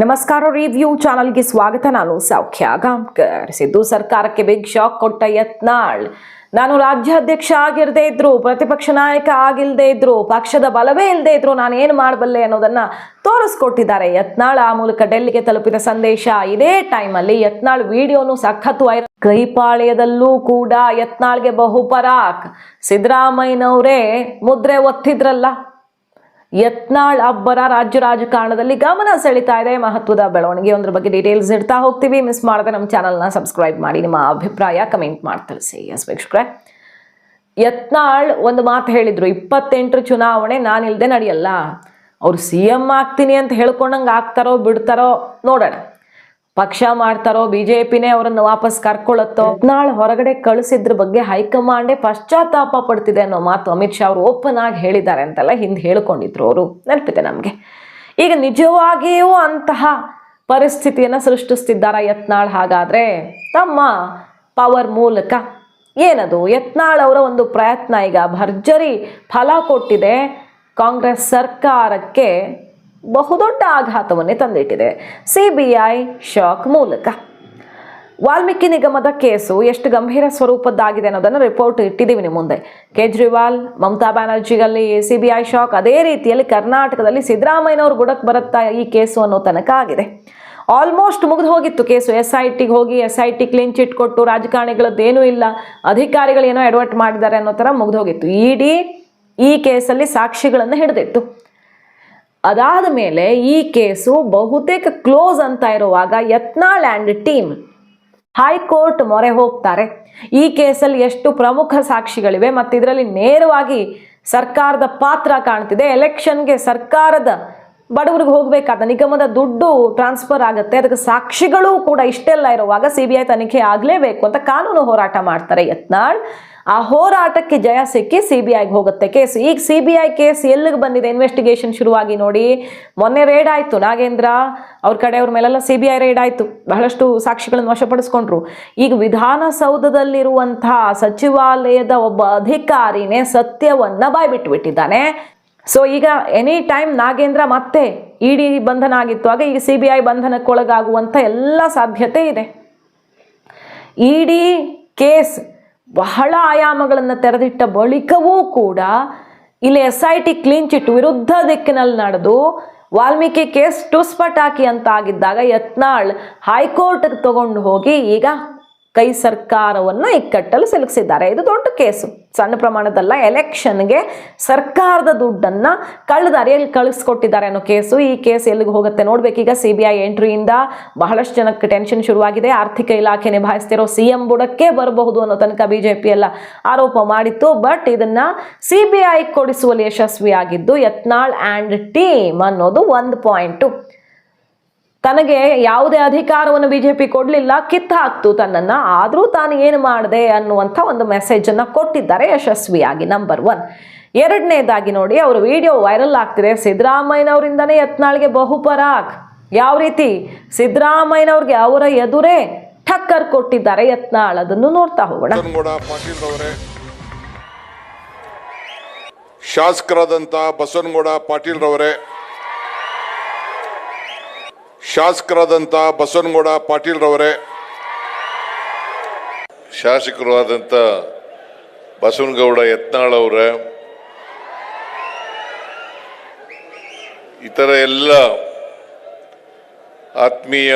ನಮಸ್ಕಾರ ರಿವ್ಯೂ ಚಾನಲ್ಗೆ ಸ್ವಾಗತ. ನಾನು ಸೌಖ್ಯ ಗಾಂಕರ್ ಸಿದ್ದು ಸರ್ಕಾರಕ್ಕೆ ಬಿಗ್ ಶಾಕ್ ಕೊಟ್ಟ ಯತ್ನಾಳ್. ನಾನು ರಾಜ್ಯಾಧ್ಯಕ್ಷ ಆಗಿರದೇ ಇದ್ರು, ಪ್ರತಿಪಕ್ಷ ನಾಯಕ ಆಗಿಲ್ದೇ ಇದ್ರು, ಪಕ್ಷದ ಬಲವೇ ಇಲ್ಲದೆ ಇದ್ರು ನಾನು ಏನು ಮಾಡಬಲ್ಲೆ ಅನ್ನೋದನ್ನ ತೋರಿಸ್ಕೊಟ್ಟಿದ್ದಾರೆ ಯತ್ನಾಳ್. ಆ ಮೂಲಕ ಡೆಲ್ಲಿಗೆ ತಲುಪಿದ ಸಂದೇಶ ಇದೇ ಟೈಮಲ್ಲಿ ಯತ್ನಾಳ್ ವಿಡಿಯೋನು ಸಖತ್ ವೈರಲ್ ಕೈಪಾಳ್ಯದಲ್ಲೂ ಕೂಡ ಯತ್ನಾಳ್ಗೆ ಬಹುಪರಾಕ್. ಸಿದ್ದರಾಮಯ್ಯನವರೇ ಮುದ್ರೆ ಒತ್ತಿದ್ರಲ್ಲ. ಯತ್ನಾಳ್ ಅಬ್ಬರ ರಾಜ್ಯ ರಾಜಕಾರಣದಲ್ಲಿ ಗಮನ ಸೆಳಿತಾ ಇದೆ. ಮಹತ್ವದ ಬೆಳವಣಿಗೆ ಒಂದ್ರ ಬಗ್ಗೆ ಡೀಟೇಲ್ಸ್ ಇಡ್ತಾ ಹೋಗ್ತೀವಿ. ಮಿಸ್ ಮಾಡದೆ ನಮ್ಮ ಚಾನಲ್ನ ಸಬ್ಸ್ಕ್ರೈಬ್ ಮಾಡಿ. ನಿಮ್ಮ ಅಭಿಪ್ರಾಯ ಕಮೆಂಟ್ ಮಾಡಿ ತಿಳಿಸಿ. ಎಸ್ ವೀಕ್ಷಕರೇ. ಯತ್ನಾಳ್ ಒಂದು ಮಾತು ಹೇಳಿದ್ರು. ಇಪ್ಪತ್ತೆಂಟರ ಚುನಾವಣೆ ನಾನಿಲ್ಲದೆ ನಡೆಯಲ್ಲ. ಅವ್ರು ಸಿ ಎಂ ಆಗ್ತೀನಿ ಅಂತ ಹೇಳ್ಕೊಂಡಂಗೆ ಆಗ್ತಾರೋ ಬಿಡ್ತಾರೋ ನೋಡೋಣ. ಪಕ್ಷ ಮಾಡ್ತಾರೋ ಬಿಜೆಪಿನೇ ಅವರನ್ನು ವಾಪಸ್ ಕರ್ಕೊಳ್ಳುತ್ತೋ? ನಾಳೆ ಹೊರಗಡೆ ಕಳಿಸಿದ್ರ ಬಗ್ಗೆ ಹೈಕಮಾಂಡೇ ಪಶ್ಚಾತ್ತಾಪ ಪಡ್ತಿದೆ ಅನ್ನೋ ಮಾತು ಅಮಿತ್ ಶಾ ಅವರು ಓಪನ್ ಆಗಿ ಹೇಳಿದ್ದಾರೆ ಅಂತೆಲ್ಲ ಹಿಂದೆ ಹೇಳ್ಕೊಂಡಿದ್ರು ಅವರು. ನೆನಪಿದೆ ನಮಗೆ. ಈಗ ನಿಜವಾಗಿಯೂ ಅಂತಹ ಪರಿಸ್ಥಿತಿಯನ್ನು ಸೃಷ್ಟಿಸ್ತಿದ್ದಾರ ಯತ್ನಾಳ್? ಹಾಗಾದ್ರೆ ತಮ್ಮ ಪವರ್ ಮೂಲಕ ಏನದು? ಯತ್ನಾಳ್ ಅವರ ಒಂದು ಪ್ರಯತ್ನ ಈಗ ಭರ್ಜರಿ ಫಲ ಕೊಟ್ಟಿದೆ ಕಾಂಗ್ರೆಸ್ ಸರ್ಕಾರಕ್ಕೆ. ಬಹುದೊಡ್ಡ ಆಘಾತವನ್ನೇ ತಂದಿಟ್ಟಿದೆ. ಸಿಬಿಐ ಶಾಕ್ ಮೂಲಕ. ವಾಲ್ಮೀಕಿ ನಿಗಮದ ಕೇಸು ಎಷ್ಟು ಗಂಭೀರ ಸ್ವರೂಪದ್ದಾಗಿದೆ ಅನ್ನೋದನ್ನು ರಿಪೋರ್ಟ್ ಇಟ್ಟಿದ್ದೀವಿ ನಿಮ್ಮ ಮುಂದೆ. ಕೇಜ್ರಿವಾಲ್, ಮಮತಾ ಬ್ಯಾನರ್ಜಿಗಲ್ಲಿ ಸಿ ಬಿ ಐ ಶಾಕ್, ಅದೇ ರೀತಿಯಲ್ಲಿ ಕರ್ನಾಟಕದಲ್ಲಿ ಸಿದ್ದರಾಮಯ್ಯನವರು ಗುಡಕ್ಕೆ ಬರುತ್ತಾ ಈ ಕೇಸು ಅನ್ನೋ ತನಕ ಆಗಿದೆ. ಆಲ್ಮೋಸ್ಟ್ ಮುಗಿದು ಹೋಗಿತ್ತು ಕೇಸು. ಎಸ್ ಐ ಟಿಗೆ ಹೋಗಿ S I T clean chit ಕೊಟ್ಟು, ರಾಜಕಾರಣಿಗಳದ್ದೇನೂ ಇಲ್ಲ ಅಧಿಕಾರಿಗಳು ಏನೋ ಎಡವಟ್ ಮಾಡಿದ್ದಾರೆ ಅನ್ನೋ ಥರ ಮುಗಿದು ಹೋಗಿತ್ತು. ಇಡೀ ಈ ಕೇಸಲ್ಲಿ ಸಾಕ್ಷಿಗಳನ್ನು ಹಿಡಿದಿತ್ತು. ಅದಾದ ಮೇಲೆ ಈ ಕೇಸು ಬಹುತೇಕ ಕ್ಲೋಸ್ ಅಂತ ಇರುವಾಗ ಯತ್ನಾಳ್ ಆ್ಯಂಡ್ ಟೀಮ್ ಹೈಕೋರ್ಟ್ ಮೊರೆ ಹೋಗ್ತಾರೆ. ಈ ಕೇಸಲ್ಲಿ ಎಷ್ಟು ಪ್ರಮುಖ ಸಾಕ್ಷಿಗಳಿವೆ ಮತ್ತು ಇದರಲ್ಲಿ ನೇರವಾಗಿ ಸರ್ಕಾರದ ಪಾತ್ರ ಕಾಣ್ತಿದೆ. ಎಲೆಕ್ಷನ್ಗೆ ಸರ್ಕಾರದ ಬಡವರಿಗೆ ಹೋಗಬೇಕಾದ ನಿಗಮದ ದುಡ್ಡು ಟ್ರಾನ್ಸ್ಫರ್ ಆಗುತ್ತೆ. ಅದಕ್ಕೆ ಸಾಕ್ಷಿಗಳು ಕೂಡ ಇಷ್ಟೆಲ್ಲ ಇರುವಾಗ ಸಿ ಬಿ ಐ ತನಿಖೆ ಆಗಲೇಬೇಕು ಅಂತ ಕಾನೂನು ಹೋರಾಟ ಮಾಡ್ತಾರೆ ಯತ್ನಾಳ್. ಆ ಹೋರಾಟಕ್ಕೆ ಜಯ ಸಿಕ್ಕಿ ಸಿ ಹೋಗುತ್ತೆ ಕೇಸ್. ಈಗ ಸಿ ಬಿ ಐ ಕೇಸ್ ಎಲ್ಲಿಗೆ ಬಂದಿದೆ? ಇನ್ವೆಸ್ಟಿಗೇಷನ್ ಶುರುವಾಗಿ ನೋಡಿ. ಮೊನ್ನೆ ರೇಡ್ ಆಯಿತು. ನಾಗೇಂದ್ರ ಅವ್ರ ಕಡೆ ಅವ್ರ ಮೇಲೆಲ್ಲ ಸಿ ಬಿ ಐ ರೇಡ್ ಆಯಿತು. ಬಹಳಷ್ಟು ಸಾಕ್ಷಿಗಳನ್ನು ವಶಪಡಿಸ್ಕೊಂಡ್ರು. ಈಗ ವಿಧಾನಸೌಧದಲ್ಲಿರುವಂತಹ ಸಚಿವಾಲಯದ ಒಬ್ಬ ಅಧಿಕಾರಿನೇ ಸತ್ಯವನ್ನ ಬಾಯ್ಬಿಟ್ಬಿಟ್ಟಿದ್ದಾನೆ. ಸೊ ಈಗ ಎನಿ ಟೈಮ್ ನಾಗೇಂದ್ರ ಮತ್ತೆ ಇಡಿ ಬಂಧನ ಆಗಿತ್ತು ಆಗ ಈಗ ಸಿ ಬಿ ಐ ಬಂಧನಕ್ಕೊಳಗಾಗುವಂಥ ಎಲ್ಲ ಸಾಧ್ಯತೆ ಇದೆ. ಇಡೀ ಕೇಸ್ ಬಹಳ ಆಯಾಮಗಳನ್ನು ತೆರೆದಿಟ್ಟ ಬಳಿಕವೂ ಕೂಡ ಇಲ್ಲಿ S I T clean chit ವಿರುದ್ಧ ದಿಕ್ಕಿನಲ್ಲಿ ನಡೆದು ವಾಲ್ಮೀಕಿ ಕೇಸ್ ಟುಸ್ಪಟಾಕಿ ಅಂತ ಆಗಿದ್ದಾಗ ಯತ್ನಾಳ್ ಹೈಕೋರ್ಟ್ಗೆ ತಗೊಂಡು ಹೋಗಿ ಈಗ ಕೈ ಸರ್ಕಾರವನ್ನು ಇಕ್ಕಟ್ಟಲು ಸಿಲುಕಿಸಿದ್ದಾರೆ. ಇದು ದೊಡ್ಡ ಕೇಸು. ಸಣ್ಣ ಪ್ರಮಾಣದಲ್ಲ, ಎಲೆಕ್ಷನ್ಗೆ ಸರ್ಕಾರದ ದುಡ್ಡನ್ನು ಕಳ್ಳದಾರಿಯಲ್ಲಿ ಕಳಿಸ್ಕೊಟ್ಟಿದ್ದಾರೆ ಅನ್ನೋ ಕೇಸು. ಈ ಕೇಸ್ ಎಲ್ಲಿಗೆ ಹೋಗುತ್ತೆ ನೋಡ್ಬೇಕೀಗ ಸಿ ಬಿ ಐ ಎಂಟ್ರಿಯಿಂದ ಬಹಳಷ್ಟು ಜನಕ್ಕೆ ಟೆನ್ಷನ್ ಶುರುವಾಗಿದೆ. ಆರ್ಥಿಕ ಇಲಾಖೆ ನಿಭಾಯಿಸ್ತಿರೋ ಸಿ ಎಂ ಬುಡಕ್ಕೆ ಬರಬಹುದು ಅನ್ನೋ ತನಕ ಬಿ ಜೆ ಪಿ ಎಲ್ಲ ಆರೋಪ ಮಾಡಿತ್ತು. ಬಟ್ ಇದನ್ನ ಸಿ ಬಿ ಐ ಕೊಡಿಸುವಲ್ಲಿ ಯಶಸ್ವಿಯಾಗಿದ್ದು ಯತ್ನಾಳ್ ಆ್ಯಂಡ್ ಟೀಮ್ ಅನ್ನೋದು ಒಂದು ಪಾಯಿಂಟು. ತನಗೆ ಯಾವುದೇ ಅಧಿಕಾರವನ್ನು ಬಿಜೆಪಿ ಕೊಡಲಿಲ್ಲ, ಕಿತ್ತು ಹಾಕ್ತು ತನ್ನನ್ನು. ಆದರೂ ತಾನು ಏನು ಮಾಡಿದೆ ಅನ್ನುವಂಥ ಒಂದು ಮೆಸೇಜನ್ನು ಕೊಟ್ಟಿದ್ದಾರೆ ಯಶಸ್ವಿಯಾಗಿ ನಂಬರ್ ಒನ್ ಎರಡನೇದಾಗಿ ನೋಡಿ, ಅವ್ರ ವಿಡಿಯೋ ವೈರಲ್ ಆಗ್ತಿದೆ. ಸಿದ್ದರಾಮಯ್ಯನವರಿಂದನೇ ಯತ್ನಾಳ್ಗೆ ಬಹುಪರಾಕ್ ಯಾವ ರೀತಿ? ಸಿದ್ದರಾಮಯ್ಯನವ್ರಿಗೆ ಅವರ ಎದುರೇ ಠಕ್ಕರ್ ಕೊಟ್ಟಿದ್ದಾರೆ ಯತ್ನಾಳ್. ಅದನ್ನು ನೋಡ್ತಾ ಹೋಗೋಣ. ಶಾಸಕರಾದಂಥ ಬಸವನಗೌಡ, ಪಾಟೀಲ್ ರವರೇ. ಶಾಸಕರಾದಂಥ ಬಸವನಗೌಡ ಪಾಟೀಲ್ ರವರೇ ಶಾಸಕರು ಆದಂಥ ಬಸವನಗೌಡ ಯತ್ನಾಳ್ ಅವರೇ ಇತರ ಎಲ್ಲ ಆತ್ಮೀಯ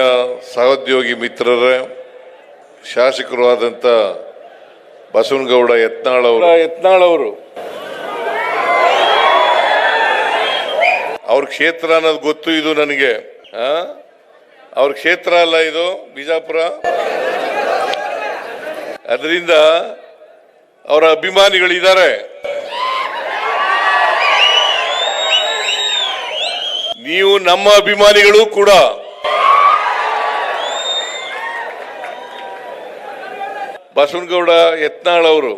ಸಹೋದ್ಯೋಗಿ ಮಿತ್ರರೇ ಶಾಸಕರು ಆದಂಥ ಬಸವನಗೌಡ ಯತ್ನಾಳ್ ಅವರ ಯತ್ನಾಳ್ ಅವರು ಅವ್ರ ಕ್ಷೇತ್ರ ಅನ್ನೋದು ಗೊತ್ತು ಇದು ನನಗೆ? ಅವ್ರ ಕ್ಷೇತ್ರ ಅಲ್ಲ ಇದು, ಬಿಜಾಪುರ? ಅದರಿಂದ ಅವರ ಅಭಿಮಾನಿಗಳಿದ್ದಾರೆ. ನೀವು ನಮ್ಮ ಅಭಿಮಾನಿಗಳು ಕೂಡ. ಬಸವನಗೌಡ ಯತ್ನಾಳ್ ಅವರು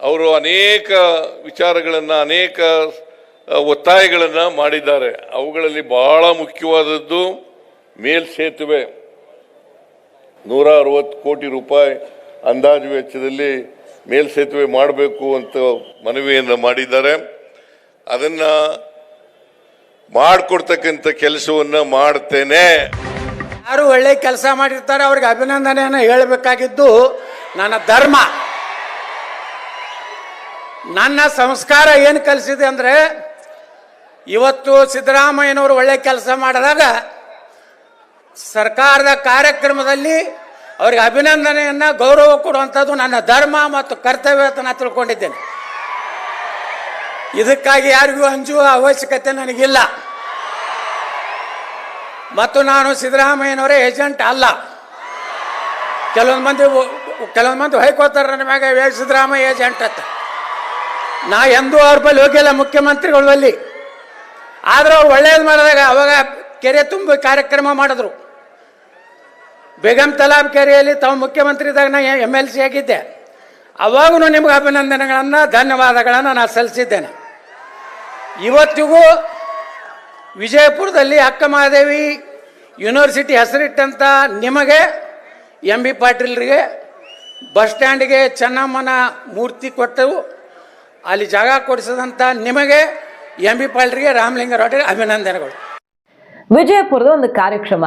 ಅವರು ಅನೇಕ ವಿಚಾರಗಳನ್ನು, ಅನೇಕ ಒತ್ತಾಯಗಳನ್ನ ಮಾಡಿದ್ದಾರೆ. ಅವುಗಳಲ್ಲಿ ಬಹಳ ಮುಖ್ಯವಾದದ್ದು ಮೇಲ್ ಸೇತುವೆ. ನೂರ ಅರವತ್ತು ಕೋಟಿ ರೂಪಾಯಿ ಅಂದಾಜು ವೆಚ್ಚದಲ್ಲಿ ಮೇಲ್ಸೇತುವೆ ಮಾಡಬೇಕು ಅಂತ ಮನವಿಯನ್ನು ಮಾಡಿದ್ದಾರೆ. ಅದನ್ನು ಮಾಡಿಕೊಡ್ತಕ್ಕಂಥ ಕೆಲಸವನ್ನು ಮಾಡ್ತೇನೆ. ಯಾರು ಒಳ್ಳೆ ಕೆಲಸ ಮಾಡಿರ್ತಾರೆ ಅವ್ರಿಗೆ ಅಭಿನಂದನೆಯನ್ನು ಹೇಳಬೇಕಾಗಿದ್ದು ನನ್ನ ಧರ್ಮ. ನನ್ನ ಸಂಸ್ಕಾರ ಏನು ಕಲಿಸಿದೆ ಅಂದರೆ ಇವತ್ತು ಸಿದ್ದರಾಮಯ್ಯನವರು ಒಳ್ಳೆ ಕೆಲಸ ಮಾಡಿದಾಗ ಸರ್ಕಾರದ ಕಾರ್ಯಕ್ರಮದಲ್ಲಿ ಅವ್ರಿಗೆ ಅಭಿನಂದನೆಯನ್ನು ಗೌರವ ಕೊಡುವಂಥದ್ದು ನನ್ನ ಧರ್ಮ ಮತ್ತು ಕರ್ತವ್ಯ ಅಂತ ನಾನು ತಿಳ್ಕೊಂಡಿದ್ದೇನೆ. ಇದಕ್ಕಾಗಿ ಯಾರಿಗೂ ಅಂಜುವ ಅವಶ್ಯಕತೆ ನನಗಿಲ್ಲ. ಮತ್ತು ನಾನು ಸಿದ್ದರಾಮಯ್ಯನವರ ಏಜೆಂಟ್ ಅಲ್ಲ. ಕೆಲವೊಂದು ಮಂದಿ ಕೆಲವೊಂದು ಮಂದಿ ಹೊಯ್ಕೋತಾರೆ ನನ್ನ ಮ್ಯಾಗ ಸಿದ್ದರಾಮಯ್ಯ ಏಜೆಂಟ್ ಅಂತ. ನಾ ಎಂದೂ ಅವ್ರ ಬಳಿ ಹೋಗಿಲ್ಲ ಮುಖ್ಯಮಂತ್ರಿಗಳ ಬಳಿ ಆದ್ರೆ ಅವ್ರು ಒಳ್ಳೇದು ಮಾಡಿದಾಗ ಅವಾಗ ಕೆರೆ ತುಂಬ ಕಾರ್ಯಕ್ರಮ ಮಾಡಿದ್ರು. ಬೇಗಂ ತಲಾಬ್ ಕೆರೆಯಲ್ಲಿ ತಾವು ಮುಖ್ಯಮಂತ್ರಿ ಇದ್ದಾಗ ನಾ ಎಂ ಎಲ್ ಸಿ ಆಗಿದ್ದೆ. ಅವಾಗೂ ನಿಮ್ಗೆ ಅಭಿನಂದನೆಗಳನ್ನು, ಧನ್ಯವಾದಗಳನ್ನು ನಾನು ಸಲ್ಲಿಸಿದ್ದೇನೆ. ಇವತ್ತಿಗೂ ವಿಜಯಪುರದಲ್ಲಿ ಅಕ್ಕ ಮಹಾದೇವಿ ಯೂನಿವರ್ಸಿಟಿ ಹೆಸರಿಟ್ಟಂಥ ನಿಮಗೆ ಎಂ ಬಿ ಪಾಟೀಲ್ರಿಗೆ ಬಸ್ ಸ್ಟ್ಯಾಂಡಿಗೆ ಚೆನ್ನಮ್ಮನ ಮೂರ್ತಿ ಕೊಟ್ಟವು ಅಲ್ಲಿ ಜಾಗ ಕೊಡಿಸಿದಂಥ ನಿಮಗೆ ಎಂ ಬಿ ಪಾಲ್ರಿಗೆ ರಾಮಲಿಂಗರವರಿಗೆ ಅಭಿನಂದನೆಗಳು. ವಿಜಯಪುರದ ಒಂದು ಕಾರ್ಯಕ್ರಮ.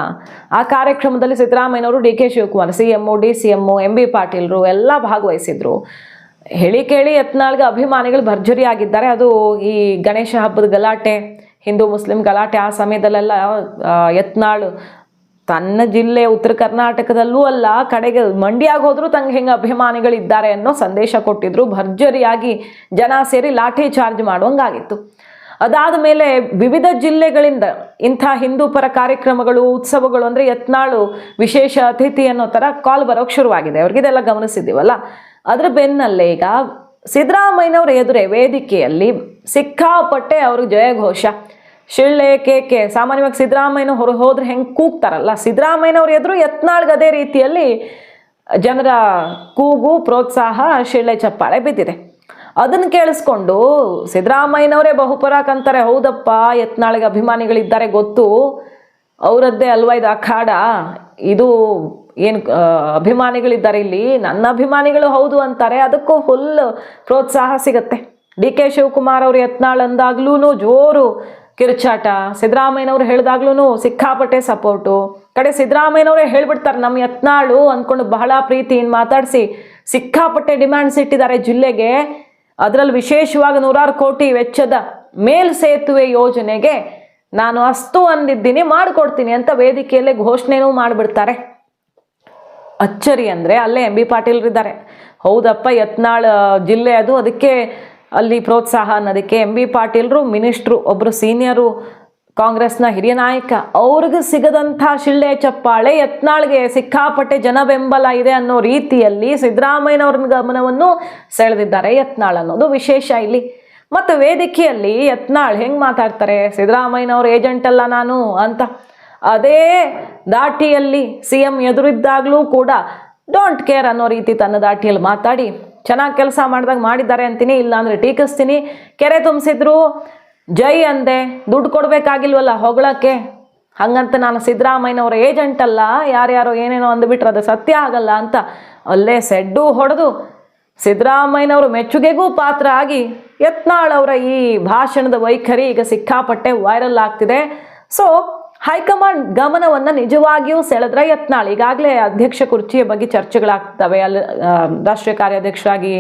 ಆ ಕಾರ್ಯಕ್ರಮದಲ್ಲಿ ಸಿದ್ದರಾಮಯ್ಯನವರು D K Shivakumar, C M D C M M B ಪಾಟೀಲ್ರು ಎಲ್ಲ ಭಾಗವಹಿಸಿದ್ರು. ಹೇಳಿ ಕೇಳಿ ಯತ್ನಾಳ್ಗೆ ಅಭಿಮಾನಿಗಳು ಭರ್ಜರಿ ಆಗಿದ್ದಾರೆ ಅದು ಈ ಗಣೇಶ ಹಬ್ಬದ ಗಲಾಟೆ, ಹಿಂದೂ ಮುಸ್ಲಿಂ ಗಲಾಟೆ ಆ ಸಮಯದಲ್ಲೆಲ್ಲ ಯತ್ನಾಳ್ ತನ್ನ ಜಿಲ್ಲೆ ಉತ್ತರ ಕರ್ನಾಟಕದಲ್ಲೂ ಅಲ್ಲ, ಕಡೆಗೆ ಮಂಡ್ಯಾಗ ಹೋದ್ರು ತಂಗೆ ಹೆಂಗೆ ಅಭಿಮಾನಿಗಳಿದ್ದಾರೆ ಅನ್ನೋ ಸಂದೇಶ ಕೊಟ್ಟಿದ್ರು. ಭರ್ಜರಿಯಾಗಿ ಜನ ಸೇರಿ ಲಾಠಿ ಚಾರ್ಜ್ ಮಾಡುವಂಗಾಗಿತ್ತು. ಅದಾದ ಮೇಲೆ ವಿವಿಧ ಜಿಲ್ಲೆಗಳಿಂದ ಇಂಥ ಹಿಂದೂ ಪರ ಕಾರ್ಯಕ್ರಮಗಳು, ಉತ್ಸವಗಳು ಅಂದರೆ ಯತ್ನಾಳು ವಿಶೇಷ ಅತಿಥಿ ಅನ್ನೋ ಥರ ಕಾಲ್ ಬರೋಕ್ಕೆ ಶುರುವಾಗಿದೆ. ಅವ್ರಿಗಿದೆಲ್ಲ ಗಮನಿಸಿದ್ದೀವಲ್ಲ? ಅದರ ಬೆನ್ನಲ್ಲೇ ಈಗ ಸಿದ್ದರಾಮಯ್ಯನವ್ರ ಎದುರೇ ವೇದಿಕೆಯಲ್ಲಿ ಸಿಕ್ಕಾಪಟ್ಟೆ ಅವ್ರಿಗೆ ಜಯಘೋಷ, ಶಿಳ್ಳೆ ಕೇಕೆ ಸಾಮಾನ್ಯವಾಗಿ ಸಿದ್ದರಾಮಯ್ಯನ ಹೊರ ಹೋದ್ರೆ ಹೆಂಗೆ ಕೂಗ್ತಾರಲ್ಲ? ಸಿದ್ದರಾಮಯ್ಯನವ್ರ ಎದುರು ಯತ್ನಾಳ್ಗೆ ಅದೇ ರೀತಿಯಲ್ಲಿ ಜನರ ಕೂಗು, ಪ್ರೋತ್ಸಾಹ, ಶಿಳ್ಳೆ ಚಪ್ಪಾಳೆ ಬಿದ್ದಿದೆ. ಅದನ್ನು ಕೇಳಿಸ್ಕೊಂಡು ಸಿದ್ದರಾಮಯ್ಯನವರೇ ಬಹುಪರಾಕ್ ಅಂತಾರೆ. ಹೌದಪ್ಪ, ಯತ್ನಾಳಿಗೆ ಅಭಿಮಾನಿಗಳಿದ್ದಾರೆ ಗೊತ್ತು. ಅವರದ್ದೇ ಅಲ್ವಾ ಇದು ಅಖಾಡ? ಇದು ಏನು ಅಭಿಮಾನಿಗಳಿದ್ದಾರೆ ಇಲ್ಲಿ? ನನ್ನ ಅಭಿಮಾನಿಗಳು ಹೌದು ಅಂತಾರೆ. ಅದಕ್ಕೂ ಫುಲ್ ಪ್ರೋತ್ಸಾಹ ಸಿಗತ್ತೆ. ಡಿ ಕೆ ಶಿವಕುಮಾರ್ ಅವರು ಯತ್ನಾಳ್ ಅಂದಾಗ್ಲೂ ಜೋರು ಕಿರುಚಾಟ. ಸಿದ್ದರಾಮಯ್ಯನವ್ರು ಹೇಳಿದಾಗ್ಲೂ ಸಿಕ್ಕಾಪಟ್ಟೆ ಸಪೋರ್ಟು ಕಡೆ ಸಿದ್ದರಾಮಯ್ಯನವರೇ ಹೇಳ್ಬಿಡ್ತಾರೆ ನಮ್ಮ ಯತ್ನಾಳು ಅಂದ್ಕೊಂಡು ಬಹಳ ಪ್ರೀತಿಯಿಂದ ಮಾತಾಡಿಸಿ ಸಿಕ್ಕಾಪಟ್ಟೆ ಡಿಮ್ಯಾಂಡ್ಸ್ ಇಟ್ಟಿದ್ದಾರೆ ಜಿಲ್ಲೆಗೆ. ಅದರಲ್ಲಿ ವಿಶೇಷವಾಗಿ ನೂರಾರು ಕೋಟಿ ವೆಚ್ಚದ ಮೇಲ್ ಸೇತುವೆ ಯೋಜನೆಗೆ ನಾನು ಅಸ್ತು ಅಂದಿದ್ದೀನಿ, ಮಾಡಿಕೊಡ್ತೀನಿ ಅಂತ ವೇದಿಕೆಯಲ್ಲೇ ಘೋಷಣೆನೂ ಮಾಡಿಬಿಡ್ತಾರೆ. ಅಚ್ಚರಿ ಅಂದರೆ ಅಲ್ಲೇ ಎಂ ಬಿ ಪಾಟೀಲ್ರಿದ್ದಾರೆ ಹೌದಪ್ಪ, ಯತ್ನಾಳ್ ಜಿಲ್ಲೆ ಅದು. ಅದಕ್ಕೆ ಅಲ್ಲಿ ಪ್ರೋತ್ಸಾಹ ಅನ್ನೋದಕ್ಕೆ ಎಂ ಬಿ ಪಾಟೀಲ್ರು, ಮಿನಿಸ್ಟ್ರು ಒಬ್ಬರು ಸೀನಿಯರು ಕಾಂಗ್ರೆಸ್ನ ಹಿರಿಯ ನಾಯಕ, ಅವ್ರಿಗೆ ಸಿಗದಂಥ ಶಿಳ್ಳೆ ಚಪ್ಪಾಳೆ ಯತ್ನಾಳ್ಗೆ ಸಿಕ್ಕಾಪಟ್ಟೆ ಜನ ಬೆಂಬಲ ಇದೆ ಅನ್ನೋ ರೀತಿಯಲ್ಲಿ ಸಿದ್ದರಾಮಯ್ಯನವ್ರ ಗಮನವನ್ನು ಸೆಳೆದಿದ್ದಾರೆ ಯತ್ನಾಳ್ ಅನ್ನೋದು ವಿಶೇಷ ಇಲ್ಲಿ. ಮತ್ತು ವೇದಿಕೆಯಲ್ಲಿ ಯತ್ನಾಳ್ ಹೆಂಗೆ ಮಾತಾಡ್ತಾರೆ? ಸಿದ್ದರಾಮಯ್ಯನವ್ರ ಏಜೆಂಟ್ ಅಲ್ಲ ನಾನು ಅಂತ. ಅದೇ ದಾಟಿಯಲ್ಲಿ ಸಿ ಎಂ ಎದುರಿದ್ದಾಗಲೂ ಕೂಡ ಡೋಂಟ್ ಕೇರ್ ಅನ್ನೋ ರೀತಿ ತನ್ನ ದಾಟಿಯಲ್ಲಿ ಮಾತಾಡಿ, ಚೆನ್ನಾಗಿ ಕೆಲಸ ಮಾಡಿದಾಗ ಮಾಡಿದ್ದಾರೆ ಅಂತೀನಿ, ಇಲ್ಲಾಂದರೆ ಟೀಕಿಸ್ತೀನಿ. ಕೆರೆ ತುಂಬಿಸಿದ್ರು ಜೈ ಅಂದೆ, ದುಡ್ಡು ಕೊಡಬೇಕಾಗಿಲ್ವಲ್ಲ ಹೊಗಳಕ್ಕೆ? ಹಂಗಂತ ನಾನು ಸಿದ್ದರಾಮಯ್ಯನವರ ಏಜೆಂಟ್ ಅಲ್ಲ, ಯಾರ್ಯಾರೋ ಏನೇನೋ ಅಂದ್ಬಿಟ್ರೆ ಅದು ಸತ್ಯ ಆಗಲ್ಲ ಅಂತ ಅಲ್ಲೇ ಸೆಡ್ಡು ಹೊಡೆದು ಸಿದ್ದರಾಮಯ್ಯನವರು ಮೆಚ್ಚುಗೆಗೂ ಪಾತ್ರ ಆಗಿ ಯತ್ನಾಳ್ ಅವರ ಈ ಭಾಷಣದ ವೈಖರಿ ಈಗ ಸಿಕ್ಕಾಪಟ್ಟೆ ವೈರಲ್ ಆಗ್ತಿದೆ. ಸೊ ಹೈಕಮಾಂಡ್ ಗಮನವನ್ನು ನಿಜವಾಗಿಯೂ ಸೆಳೆದ್ರೆ ಯತ್ನಾಳ್. ಈಗಾಗಲೇ ಅಧ್ಯಕ್ಷ ಕುರ್ಚಿಯ ಬಗ್ಗೆ ಚರ್ಚೆಗಳಾಗ್ತವೆ. ಅಲ್ಲಿ ರಾಷ್ಟ್ರೀಯ ಕಾರ್ಯಾಧ್ಯಕ್ಷರಾಗಿ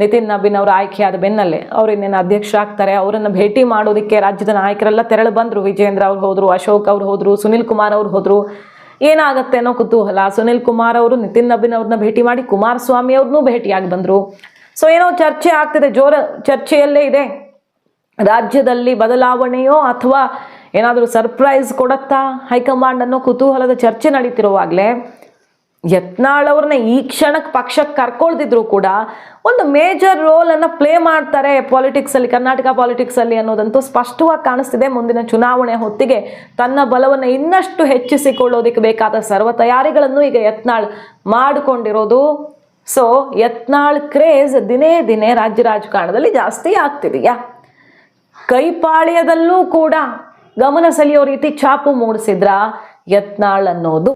ನಿತಿನ್ ನಬೀನ್ ಅವರ ಆಯ್ಕೆಯಾದ ಬೆನ್ನಲ್ಲೇ ಅವ್ರು ಇನ್ನೇನು ಅಧ್ಯಕ್ಷರಾಗ್ತಾರೆ ಅವರನ್ನು ಭೇಟಿ ಮಾಡೋದಕ್ಕೆ ರಾಜ್ಯದ ನಾಯಕರೆಲ್ಲ ತೆರಳು ಬಂದರು. ವಿಜೇಂದ್ರ ಅವ್ರು ಹೋದರು, ಅಶೋಕ್ ಅವ್ರು ಹೋದರು, ಸುನಿಲ್ ಕುಮಾರ್ ಅವ್ರು ಹೋದರು. ಏನಾಗುತ್ತೆ ಅನ್ನೋ ಕುತೂಹಲ. ಸುನಿಲ್ ಕುಮಾರ್ ಅವರು, ನಿತಿನ್ ನಬೀನ್ ಅವ್ರನ್ನ ಭೇಟಿ ಮಾಡಿ ಕುಮಾರಸ್ವಾಮಿ ಅವ್ರನ್ನೂ ಭೇಟಿಯಾಗಿ ಬಂದರು. ಸೊ ಏನೋ ಚರ್ಚೆ ಆಗ್ತಿದೆ, ಜೋರ ಚರ್ಚೆಯಲ್ಲೇ ಇದೆ. ರಾಜ್ಯದಲ್ಲಿ ಬದಲಾವಣೆಯೋ ಅಥವಾ ಏನಾದರೂ ಸರ್ಪ್ರೈಸ್ ಕೊಡತ್ತಾ ಹೈಕಮಾಂಡ್ ಅನ್ನೋ ಕುತೂಹಲದ ಚರ್ಚೆ ನಡೀತಿರುವಾಗಲೇ ಯತ್ನಾಳ್ ಅವ್ರನ್ನ ಈ ಕ್ಷಣಕ್ಕೆ ಪಕ್ಷಕ್ಕೆ ಕರ್ಕೊಳ್ದಿದ್ರು ಕೂಡ ಒಂದು ಮೇಜರ್ ರೋಲನ್ನು ಪ್ಲೇ ಮಾಡ್ತಾರೆ ಪಾಲಿಟಿಕ್ಸಲ್ಲಿ ಕರ್ನಾಟಕ ಪಾಲಿಟಿಕ್ಸಲ್ಲಿ ಅನ್ನೋದಂತೂ ಸ್ಪಷ್ಟವಾಗಿ ಕಾಣಿಸ್ತಿದೆ. ಮುಂದಿನ ಚುನಾವಣೆ ಹೊತ್ತಿಗೆ ತನ್ನ ಬಲವನ್ನು ಇನ್ನಷ್ಟು ಹೆಚ್ಚಿಸಿಕೊಳ್ಳೋದಕ್ಕೆ ಬೇಕಾದ ಸರ್ವ ತಯಾರಿಗಳನ್ನು ಈಗ ಯತ್ನಾಳ್ ಮಾಡಿಕೊಂಡಿರೋದು. ಸೊ ಯತ್ನಾಳ್ ಕ್ರೇಜ್ ದಿನೇ ದಿನೇ ರಾಜ್ಯ ರಾಜಕಾರಣದಲ್ಲಿ ಜಾಸ್ತಿ ಆಗ್ತಿದೆಯಾ? ಕೈಪಾಳ್ಯದಲ್ಲೂ ಕೂಡ ಗಮನ ಸೆಳೆಯೋ ರೀತಿ ಛಾಪು ಮೂಡಿಸಿದ್ರ ಯತ್ನಾಳ್ ಅನ್ನೋದು?